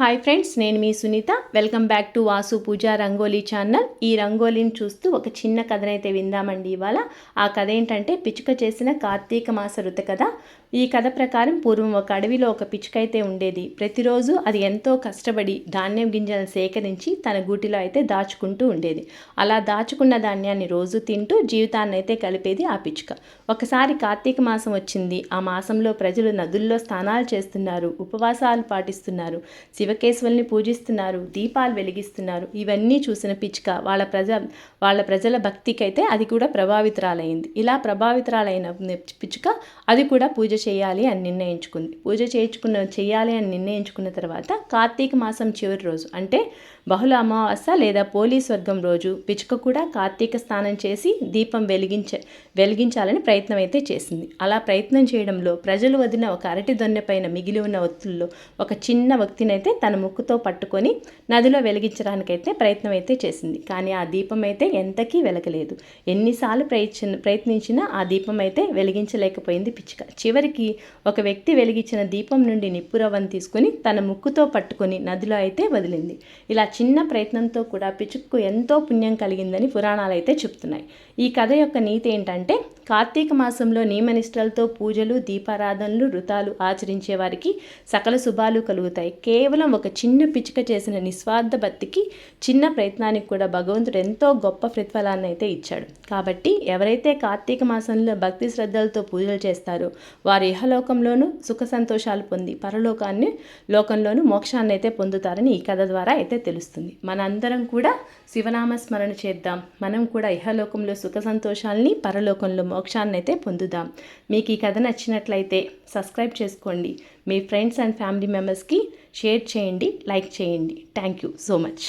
Hi friends నేను మీ Sunitha. Welcome back to Vasu Pooja rangoli channel ఈ రంగోలీని చూస్తూ ఒక చిన్న కథనైతే విందామండి ఇవాళ. ఆ కథ ఏంటంటే పిచ్చుక చేసిన కార్తీక మాస ఋత కథ. ఈ కథ ప్రకారం పూర్వం ఒక అడవిలో ఒక పిచ్చుక అయితే ఉండేది. ప్రతిరోజు అది ఎంతో కష్టపడి ధాన్యం గింజలను సేకరించి తన గూటిలో అయితే దాచుకుంటూ ఉండేది. అలా దాచుకున్న ధాన్యాన్ని రోజు తింటూ జీవితాన్ని అయితే కలిపేది ఆ పిచ్చుక. ఒకసారి కార్తీక మాసం వచ్చింది. ఆ మాసంలో ప్రజలు నదుల్లో స్నానాలు చేస్తున్నారు ఉపవాసాలు పాటిస్తున్నారు. శివకేశవుల్ని పూజిస్తున్నారు దీపాలు వెలిగిస్తున్నారు. ఇవన్నీ చూసిన పిచ్చుక వాళ్ళ ప్రజ వాళ్ళ ప్రజల భక్తికైతే అది కూడా ప్రభావితురాలైంది. ఇలా ప్రభావితురాలైన పిచ్చుక అది కూడా పూజ చేయాలి అని నిర్ణయించుకుంది. పూజ చేయించుకున్న చేయాలి అని నిర్ణయించుకున్న తర్వాత కార్తీక మాసం చివరి రోజు అంటే బహుళ అమావాస్య లేదా పోలీస్ వర్గం రోజు పిచ్చుక కూడా కార్తీక స్నానం చేసి దీపం వెలిగించ వెలిగించాలని ప్రయత్నం అయితే చేసింది. అలా ప్రయత్నం చేయడంలో ప్రజలు వదిన ఒక అరటి దొన్నెపైన మిగిలి ఉన్న ఒత్తుల్లో ఒక చిన్న వ్యక్తినైతే తన ముక్కుతో పట్టుకొని నదిలో వెలిగించడానికైతే ప్రయత్నం అయితే చేసింది. కానీ ఆ దీపం అయితే ఎంతకీ వెలగలేదు. ఎన్నిసార్లు ప్రయత్న ప్రయత్నించినా ఆ దీపం అయితే వెలిగించలేకపోయింది పిచ్చుక. చివరికి ఒక వ్యక్తి వెలిగించిన దీపం నుండి నిప్పురవ్వను తీసుకొని తన ముక్కుతో పట్టుకొని నదిలో అయితే వదిలింది. ఇలా చిన్న ప్రయత్నంతో కూడా పిచ్చుకు ఎంతో పుణ్యం కలిగిందని పురాణాలు అయితే చెప్తున్నాయి. ఈ కథ యొక్క నీతి ఏంటంటే కార్తీక మాసంలో నియమనిష్టలతో పూజలు దీపారాధనలు వృతాలు ఆచరించే వారికి సకల శుభాలు కలుగుతాయి. కేవలం కేవలం ఒక చిన్న పిచ్చుక చేసిన నిస్వార్థ భక్తికి చిన్న ప్రయత్నానికి కూడా భగవంతుడు ఎంతో గొప్ప ప్రతిఫలాన్ని అయితే ఇచ్చాడు. కాబట్టి ఎవరైతే కార్తీక మాసంలో భక్తి శ్రద్ధలతో పూజలు చేస్తారో వారు ఇహలోకంలోనూ సుఖ సంతోషాలు పొంది పరలోకాన్ని లోకంలోనూ మోక్షాన్ని అయితే పొందుతారని ఈ కథ ద్వారా అయితే తెలుస్తుంది. మనందరం కూడా శివనామ స్మరణ చేద్దాం. మనం కూడా ఇహలోకంలో సుఖ సంతోషాలని పరలోకంలో మోక్షాన్ని అయితే పొందుదాం. మీకు ఈ కథ నచ్చినట్లయితే సబ్స్క్రైబ్ చేసుకోండి. మీ ఫ్రెండ్స్ అండ్ ఫ్యామిలీ మెంబర్స్కి షేర్ చేయండి లైక్ చేయండి. Thank you so much